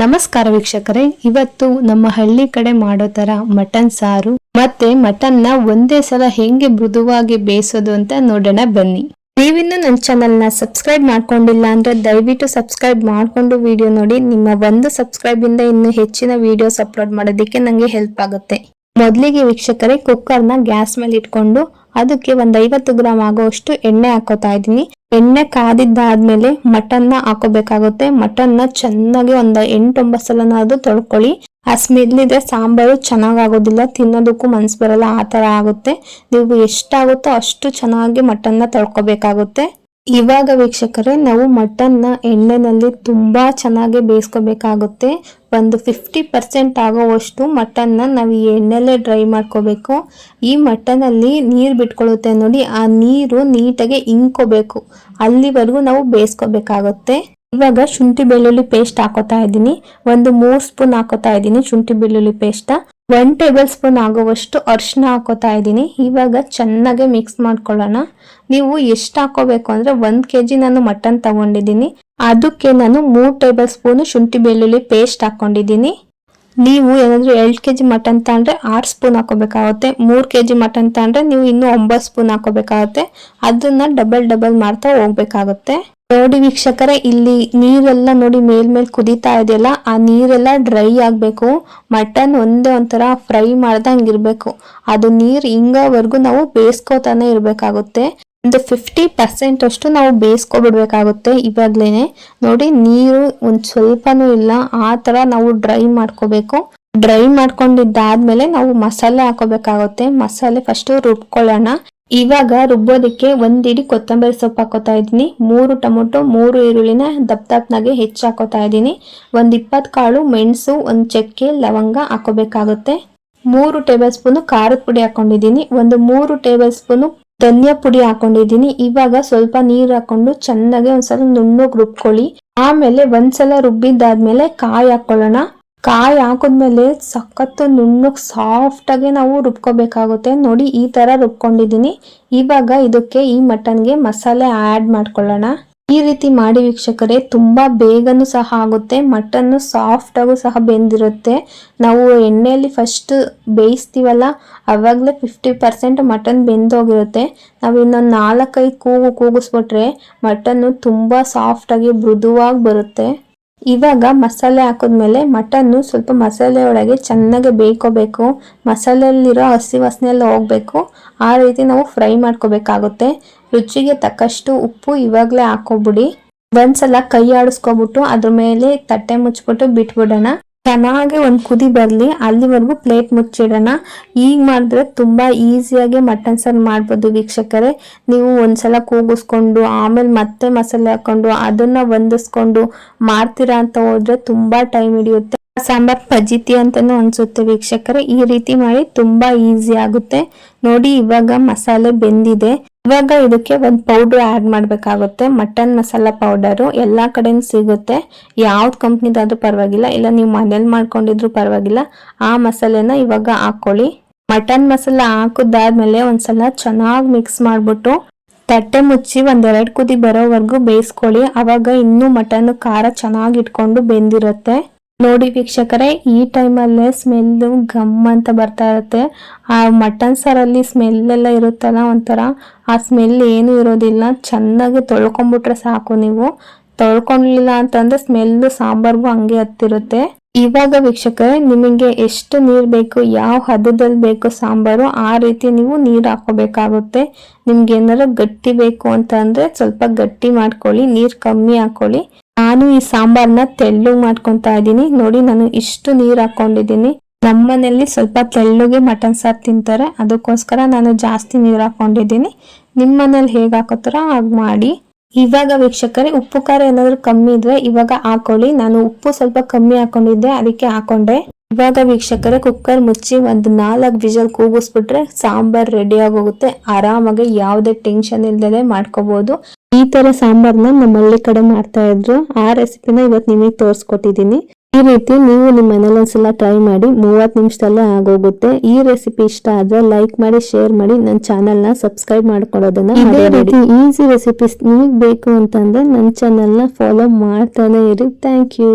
ನಮಸ್ಕಾರ ವೀಕ್ಷಕರೇ, ಇವತ್ತು ನಮ್ಮ ಹಳ್ಳಿ ಕಡೆ ಮಾಡೋ ತರ ಮಟನ್ ಸಾರು ಮತ್ತೆ ಮಟನ್ನ ಒಂದೇ ಸಲ ಹೆಂಗೆ ಮೃದುವಾಗಿ ಬೇಯಿಸೋದು ಅಂತ ನೋಡೋಣ ಬನ್ನಿ. ನೀವಿನ್ನೂ ನನ್ನ ಚಾನಲ್ನ ಸಬ್ಸ್ಕ್ರೈಬ್ ಮಾಡ್ಕೊಂಡಿಲ್ಲ ಅಂದ್ರೆ ದಯವಿಟ್ಟು ಸಬ್ಸ್ಕ್ರೈಬ್ ಮಾಡ್ಕೊಂಡು ವಿಡಿಯೋ ನೋಡಿ. ನಿಮ್ಮ ಒಂದು ಸಬ್ಸ್ಕ್ರೈಬ್ ಇಂದ ಇನ್ನು ಹೆಚ್ಚಿನ ವಿಡಿಯೋಸ್ ಅಪ್ಲೋಡ್ ಮಾಡೋದಕ್ಕೆ ನಂಗೆ ಹೆಲ್ಪ್ ಆಗುತ್ತೆ. ಮೊದಲಿಗೆ ವೀಕ್ಷಕರೇ ಕುಕ್ಕರ್ನ ಗ್ಯಾಸ್ ಮೇಲೆ ಇಟ್ಕೊಂಡು ಅದಕ್ಕೆ ಒಂದ್ ಐವತ್ತು ಗ್ರಾಮ್ ಆಗುವಷ್ಟು ಎಣ್ಣೆ ಹಾಕೋತಾ ಇದೀನಿ ಎಣ್ಣೆ ಕಾದಿದ್ದಾದ್ಮೇಲೆ ಮಟನ್ನ ಹಾಕೋಬೇಕಾಗುತ್ತೆ. ಮಟನ್ನ ಚೆನ್ನಾಗಿ ಒಂದ್ ಎಂಟೊಂಬತ್ತು ಅದು ತೊಳ್ಕೊಳ್ಳಿ. ಆ ಸ್ಮೆಲ್ ಇದ್ರೆ ಸಾಂಬಾರು ಚೆನ್ನಾಗ್ ಆಗೋದಿಲ್ಲ ತಿನ್ನೋದಕ್ಕೂ ಮನ್ಸು ಬರಲ್ಲ, ಆ ತರ ಆಗುತ್ತೆ. ನೀವು ಎಷ್ಟಾಗುತ್ತೋ ಅಷ್ಟು ಚೆನ್ನಾಗಿ ಮಟನ್ನ ತೊಳ್ಕೊಬೇಕಾಗುತ್ತೆ. ಇವಾಗ ವೀಕ್ಷಕರೇ, ನಾವು ಮಟನ್ನ ಎಣ್ಣೆನಲ್ಲಿ ತುಂಬ ಚೆನ್ನಾಗಿ ಬೇಯಿಸ್ಕೋಬೇಕಾಗುತ್ತೆ. ಒಂದು ಫಿಫ್ಟಿ ಪರ್ಸೆಂಟ್ ಆಗೋವಷ್ಟು ಮಟನ್ನ ನಾವು ಈ ಎಣ್ಣೆಲ್ಲೇ ಡ್ರೈ ಮಾಡ್ಕೋಬೇಕು. ಈ ಮಟನಲ್ಲಿ ನೀರು ಬಿಟ್ಕೊಳ್ಳುತ್ತೆ ನೋಡಿ, ಆ ನೀರು ನೀಟಾಗಿ ಇಂಕೋಬೇಕು ಅಲ್ಲಿವರೆಗೂ ನಾವು ಬೇಯಿಸ್ಕೋಬೇಕಾಗುತ್ತೆ. ಇವಾಗ ಶುಂಠಿ ಬೆಳ್ಳುಳ್ಳಿ ಪೇಸ್ಟ್ ಹಾಕೋತಾ ಇದ್ದೀನಿ. ಒಂದು ಮೂರು ಸ್ಪೂನ್ ಹಾಕೋತಾ ಇದ್ದೀನಿ ಶುಂಠಿ ಬೆಳ್ಳುಳ್ಳಿ ಪೇಸ್ಟ್ ಒನ್ ಟೇಬಲ್ ಸ್ಪೂನ್ ಆಗುವಷ್ಟು ಅರ್ಶಿನ ಹಾಕೋತಾ ಇದ್ದೀನಿ. ಇವಾಗ ಚೆನ್ನಾಗಿ ಮಿಕ್ಸ್ ಮಾಡ್ಕೊಳ್ಳೋಣ. ನೀವು ಎಷ್ಟು ಹಾಕೋಬೇಕು ಅಂದ್ರೆ ಕೆ ಕೆಜಿ ನಾನು ಮಟನ್ ತಗೊಂಡಿದ್ದೀನಿ. ಅದಕ್ಕೆ ನಾನು ಮೂರು ಟೇಬಲ್ ಸ್ಪೂನ್ ಶುಂಠಿ ಬೆಳ್ಳುಳ್ಳಿ ಪೇಸ್ಟ್ ಹಾಕೊಂಡಿದ್ದೀನಿ. ನೀವು ಏನಾದ್ರು ಎರಡ್ ಕೆಜಿ ಮಟನ್ ತಗೊಂಡ್ರೆ ಆರು ಸ್ಪೂನ್ ಹಾಕೋಬೇಕಾಗುತ್ತೆ ಕೆ ಜಿ ಮಟನ್ ತಗೊಂಡ್ರೆ ನೀವು ಇನ್ನೂ ಒಂಬತ್ತು ಸ್ಪೂನ್ ಹಾಕೋಬೇಕಾಗುತ್ತೆ. ಅದನ್ನ ಡಬಲ್ ಡಬಲ್ ಮಾಡ್ತಾ ಹೋಗ್ಬೇಕಾಗುತ್ತೆ. ನೋಡಿ ವೀಕ್ಷಕರೇ, ಇಲ್ಲಿ ನೀರೆಲ್ಲ ನೋಡಿ ಮೇಲ್ಮೇಲೆ ಕುದೀತಾ ಇದೆಯಲ್ಲ, ಆ ನೀರೆಲ್ಲ ಡ್ರೈ ಆಗಬೇಕು. ಮಟನ್ ಒಂದೇ ಒಂಥರ ಫ್ರೈ ಮಾಡ್ದಂಗೆ ಇರಬೇಕು. ಅದು ನೀರು ಹಿಂಗವರೆಗೂ ನಾವು ಬೇಯಿಸ್ಕೋತಾನೆ ಇರ್ಬೇಕಾಗುತ್ತೆ. ಒಂದು ಫಿಫ್ಟಿ ಪರ್ಸೆಂಟ್ ಅಷ್ಟು ನಾವು ಬೇಯಿಸ್ಕೊಬಿಡ್ಬೇಕಾಗುತ್ತೆ ಇವಾಗ್ಲೇ ನೋಡಿ, ನೀರು ಒಂದ್ ಸ್ವಲ್ಪನೂ ಇಲ್ಲ. ಆ ತರ ನಾವು ಡ್ರೈ ಮಾಡ್ಕೋಬೇಕು. ಡ್ರೈ ಮಾಡ್ಕೊಂಡಿದ್ದಾದ್ಮೇಲೆ ನಾವು ಮಸಾಲೆ ಹಾಕೋಬೇಕಾಗುತ್ತೆ. ಮಸಾಲೆ ಫಸ್ಟ್ ರುಬ್ಕೊಳ್ಳೋಣ. ಇವಾಗ ರುಬ್ಬೋದಕ್ಕೆ ಒಂದ್ ಇಡಿ ಕೊತ್ತಂಬರಿ ಸೊಪ್ಪು ಹಾಕೋತಾ ಇದ್ದೀನಿ. ಮೂರು ಟೊಮೊಟೊ, ಮೂರು ಈರುಳ್ಳಿನ ದಪ್ಪ ದಪ್ಪನಾಗೆ ಹೆಚ್ಚು ಹಾಕೋತಾ ಇದ್ದೀನಿ. ಒಂದ್ ಇಪ್ಪತ್ತು ಕಾಳು ಮೆಣಸು, ಒಂದ್ ಚಕ್ಕೆ ಲವಂಗ ಹಾಕೋಬೇಕಾಗುತ್ತೆ. ಮೂರು ಟೇಬಲ್ ಸ್ಪೂನ್ ಖಾರದ ಪುಡಿ ಹಾಕೊಂಡಿದ್ದೀನಿ. ಒಂದು ಮೂರು ಟೇಬಲ್ ಸ್ಪೂನ್ ಧನಿಯಾ ಪುಡಿ ಹಾಕೊಂಡಿದ್ದೀನಿ. ಇವಾಗ ಸ್ವಲ್ಪ ನೀರ್ ಹಾಕೊಂಡು ಚೆನ್ನಾಗಿ ಒಂದ್ಸಲ ನುಣ್ಣಗೆ ರುಬ್ಕೊಳ್ಳಿ. ಆಮೇಲೆ ಒಂದ್ಸಲ ರುಬ್ಬಿದ್ದಾದ್ಮೇಲೆ ಕಾಯಿ ಹಾಕೊಳ್ಳೋಣ. ಕಾಯಿ ಹಾಕಿದ್ಮೇಲೆ ಸಖತ್ತು ನುಣ್ಣಗೆ ಸಾಫ್ಟ್ ಆಗಿ ನಾವು ರುಬ್ಕೋಬೇಕಾಗುತ್ತೆ. ನೋಡಿ ಈ ತರ ರುಬ್ಕೊಂಡಿದ್ದೀನಿ. ಇವಾಗ ಇದಕ್ಕೆ ಈ ಮಟನ್ಗೆ ಮಸಾಲೆ ಆಡ್ ಮಾಡ್ಕೊಳ್ಳೋಣ. ಈ ರೀತಿ ಮಾಡಿ ವೀಕ್ಷಕರೇ, ತುಂಬಾ ಬೇಗನೂ ಸಹ ಆಗುತ್ತೆ ಮಟನ್ ಸಾಫ್ಟ್ ಆಗು ಸಹ ಬೆಂದಿರುತ್ತೆ. ನಾವು ಎಣ್ಣೆಯಲ್ಲಿ ಫಸ್ಟ್ ಬೇಯಿಸ್ತೀವಲ್ಲ, ಅವಾಗಲೇ ಫಿಫ್ಟಿ ಪರ್ಸೆಂಟ್ ಮಟನ್ ಬೆಂದೋಗಿರುತ್ತೆ. ನಾವು ಇನ್ನೊಂದು ನಾಲ್ಕೈದು ಕೂಗು ಕೂಗಿಸ್ಬಿಟ್ರೆ ಮಟನ್ನು ತುಂಬಾ ಸಾಫ್ಟ್ ಆಗಿ ಮೃದುವಾಗಿ ಬರುತ್ತೆ. ಇವಾಗ ಮಸಾಲೆ ಹಾಕಿದ್ಮೇಲೆ ಮಟನ್ನು ಸ್ವಲ್ಪ ಮಸಾಲೆ ಒಳಗೆ ಚೆನ್ನಾಗಿ ಬೇಯ್ಕೋಬೇಕು. ಮಸಾಲೆಯಲ್ಲಿರೋ ಹಸಿ ವಾಸನೆ ಎಲ್ಲ ಹೋಗ್ಬೇಕು. ಆ ರೀತಿ ನಾವು ಫ್ರೈ ಮಾಡ್ಕೋಬೇಕಾಗುತ್ತೆ. ರುಚಿಗೆ ತಕ್ಕಷ್ಟು ಉಪ್ಪು ಇವಾಗಲೇ ಹಾಕೋಬಿಡಿ ಒಂದ್ಸಲ ಕೈ ಆಡಿಸ್ಕೊಬಿಟ್ಟು ಅದ್ರ ಮೇಲೆ ತಟ್ಟೆ ಮುಚ್ಚಿಬಿಟ್ಟು ಬಿಟ್ಬಿಡೋಣ. ಚೆನ್ನಾಗಿ ಒಂದು ಕುದಿ ಬರಲಿ, ಅಲ್ಲಿವರೆಗೂ ಪ್ಲೇಟ್ ಮುಚ್ಚಿಡೋಣ. ಈಗ ಮಾಡಿದ್ರೆ ತುಂಬ ಈಸಿಯಾಗಿ ಮಟನ್ ಸಾರು ಮಾಡ್ಬೋದು ವೀಕ್ಷಕರೇ. ನೀವು ಒಂದ್ಸಲ ಕೂಗಿಸ್ಕೊಂಡು, ಆಮೇಲೆ ಮತ್ತೆ ಮಸಾಲೆ ಹಾಕೊಂಡು, ಅದನ್ನು ಹೊಂದಿಸ್ಕೊಂಡು ಮಾಡ್ತೀರಾ ಅಂತ ಹೋದರೆ ತುಂಬ ಟೈಮ್ ಹಿಡಿಯುತ್ತೆ. ಸಾಂಬಾರ್ ಪಜಿತಿ ಅಂತಲೂ ಅನಿಸುತ್ತೆ ವೀಕ್ಷಕರೇ. ಈ ರೀತಿ ಮಾಡಿ ತುಂಬ ಈಸಿ ಆಗುತ್ತೆ. ನೋಡಿ ಇವಾಗ ಮಸಾಲೆ ಬೆಂದಿದೆ. ಇವಾಗ ಇದಕ್ಕೆ ಒಂದು ಪೌಡರ್ ಆ್ಯಡ್ ಮಾಡಬೇಕಾಗುತ್ತೆ. ಮಟನ್ ಮಸಾಲ ಪೌಡರು ಎಲ್ಲ ಕಡೆ ಸಿಗುತ್ತೆ. ಯಾವ್ದು ಕಂಪ್ನಿದಾದ್ರೂ ಪರವಾಗಿಲ್ಲ. ಇಲ್ಲ, ನೀವು ಮನೇಲಿ ಮಾಡ್ಕೊಂಡಿದ್ರು ಪರವಾಗಿಲ್ಲ. ಆ ಮಸಾಲೆನ ಇವಾಗ ಹಾಕೊಳ್ಳಿ. ಮಟನ್ ಮಸಾಲ ಹಾಕಿದಾದ್ಮೇಲೆ ಒಂದ್ಸಲ ಚೆನ್ನಾಗಿ ಮಿಕ್ಸ್ ಮಾಡಿಬಿಟ್ಟು ತಟ್ಟೆ ಮುಚ್ಚಿ ಒಂದೆರಡು ಕುದಿ ಬರೋವರೆಗೂ ಬೇಯಿಸ್ಕೊಳ್ಳಿ. ಅವಾಗ ಇನ್ನೂ ಮಟನ್ ಖಾರ ಚೆನ್ನಾಗಿ ಇಟ್ಕೊಂಡು ಬೆಂದಿರುತ್ತೆ. ನೋಡಿ ವೀಕ್ಷಕರೇ, ಈ ಟೈಮಲ್ಲೇ ಸ್ಮೆಲ್ಲು ಗಮ್ ಅಂತ ಬರ್ತಾ ಇರುತ್ತೆ. ಆ ಮಟನ್ ಸಾರಲ್ಲಿ ಸ್ಮೆಲ್ ಎಲ್ಲ ಇರುತ್ತಲ್ಲ ಒಂಥರ, ಆ ಸ್ಮೆಲ್ ಏನು ಇರೋದಿಲ್ಲ. ಚೆನ್ನಾಗಿ ತೊಳ್ಕೊಂಬಿಟ್ರೆ ಸಾಕು ನೀವು. ತೊಳ್ಕೊಂಡಿಲ್ಲ ಅಂತಂದ್ರೆ ಸ್ಮೆಲ್ ಸಾಂಬಾರ್ಗೂ ಹಂಗೆ ಹತ್ತಿರುತ್ತೆ. ಇವಾಗ ವೀಕ್ಷಕರೇ, ನಿಮಗೆ ಎಷ್ಟು ನೀರು ಬೇಕು, ಯಾವ ಹದದಲ್ಲಿ ಬೇಕು ಸಾಂಬಾರು, ಆ ರೀತಿ ನೀವು ನೀರು ಹಾಕೋಬೇಕಾಗುತ್ತೆ. ನಿಮ್ಗೆ ಏನಾದ್ರು ಗಟ್ಟಿ ಬೇಕು ಅಂತ ಸ್ವಲ್ಪ ಗಟ್ಟಿ ಮಾಡ್ಕೊಳ್ಳಿ, ನೀರು ಕಮ್ಮಿ ಹಾಕೊಳ್ಳಿ. ನಾನು ಈ ಸಾಂಬಾರ್ನ ತೆಳ್ಳು ಮಾಡ್ಕೊತಾ ಇದ್ದೀನಿ. ನೋಡಿ, ನಾನು ಇಷ್ಟು ನೀರು ಹಾಕೊಂಡಿದ್ದೀನಿ ನಮ್ಮನೆಯಲ್ಲಿ ಸ್ವಲ್ಪ ತೆಳ್ಳಗೆ ಮಟನ್ ಸಾರು ತಿಂತಾರೆ. ಅದಕ್ಕೋಸ್ಕರ ನಾನು ಜಾಸ್ತಿ ನೀರು ಹಾಕೊಂಡಿದ್ದೀನಿ ನಿಮ್ಮ ಮನೇಲಿ ಹೇಗೆ ಹಾಕೋತಾರೋ? ಹಾಗೆ ಮಾಡಿ. ಇವಾಗ ವೀಕ್ಷಕರೇ, ಉಪ್ಪು ಖಾರ ಏನಾದರೂ ಕಮ್ಮಿ ಇದ್ರೆ ಇವಾಗ ಹಾಕೊಳ್ಳಿ. ನಾನು ಉಪ್ಪು ಸ್ವಲ್ಪ ಕಮ್ಮಿ ಹಾಕೊಂಡಿದ್ದೆ, ಅದಕ್ಕೆ ಹಾಕೊಂಡೆ. ಇವಾಗ ವೀಕ್ಷಕರೇ ಕುಕ್ಕರ್ ಮುಚ್ಚಿ ಒಂದು ನಾಲ್ಕು ವಿಜಲ್ ಕೂಗಿಸ್ಬಿಟ್ರೆ ಸಾಂಬಾರ್ ರೆಡಿ ಆಗೋಗುತ್ತೆ. ಆರಾಮಾಗಿ ಯಾವುದೇ ಟೆನ್ಷನ್ ಇಲ್ಲದೆ ಮಾಡ್ಕೋಬಹುದು ಈ ತರ ಸಾಂಬಾರ್ನ ನಮ್ಮ ಹಳ್ಳಿ ಕಡೆ ಮಾಡ್ತಾ ಇದ್ರು. ಆ ರೆಸಿಪಿನ ಇವತ್ತು ನಿಮಗೆ ತೋರಿಸ್ಕೊಟ್ಟಿದ್ದೀನಿ ಈ ರೀತಿ ನೀವು ನಿಮ್ಮ ಮನೇಲಿ ಒಂದ್ಸಲ ಟ್ರೈ ಮಾಡಿ ಮೂವತ್ತು ನಿಮಿಷದಲ್ಲೇ ಆಗೋಗುತ್ತೆ. ಈ ರೆಸಿಪಿ ಇಷ್ಟ ಆದ್ರೆ ಲೈಕ್ ಮಾಡಿ ಶೇರ್ ಮಾಡಿ ನನ್ನ ಚಾನೆಲ್ನ ಸಬ್ಸ್ಕ್ರೈಬ್ ಮಾಡ್ಕೊಳ್ಳೋದನ್ನ ಇದೇ ರೀತಿ ಈಸಿ ರೆಸಿಪೀಸ್ ನಿಮಗೆ ಬೇಕು ಅಂತಂದ್ರೆ ನನ್ನ ಚಾನೆಲ್ನ ಫಾಲೋ ಮಾಡ್ತಾನೆ ಇರಿ. Thank you